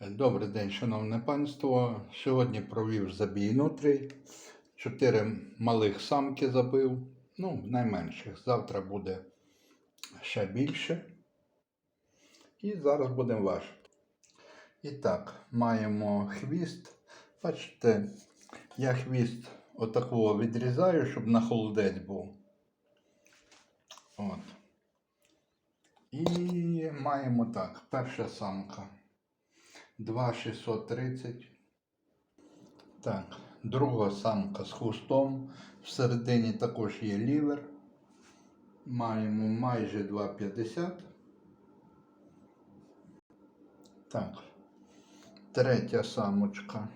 Добрий день, шановне панство. Сьогодні провів забій нутрій. Чотири малих самки забив. Ну, найменших. Завтра буде ще більше. І зараз будемо важити. І так, маємо хвіст. Бачите, я хвіст отакого відрізаю, щоб на холодець був. От. І маємо так, перша самка. 2,630. Так, друга самка з хвостом. Всередині також є лівер. Маємо майже 2,50. Так. Третя самочка.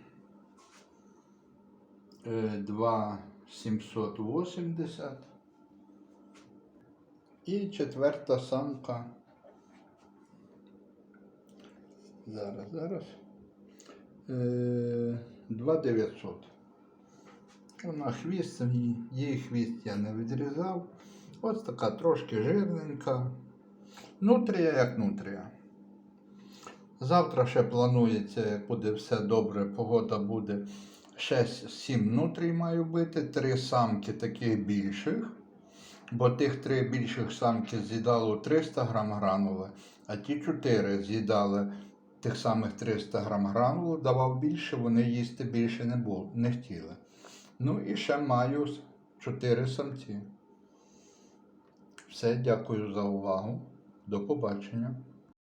Е, 2,780. І четверта самка. Зараз, зараз. Е, 2900. Вона хвіст, її- хвіст я не відрізав. Ось така трошки жирненька. Нутрія як нутрія. Завтра ще планується, як буде все добре, погода буде. Ще 7 нутрій маю бити, три самки таких більших. Бо тих три більших самки з'їдало 300 грам гранули, а ті чотири з'їдали тих самих 300 грам гранулу, давав більше, вони їсти більше не, бу- не хотіли. Ну і ще маю 4 самці. Все, дякую за увагу. До побачення.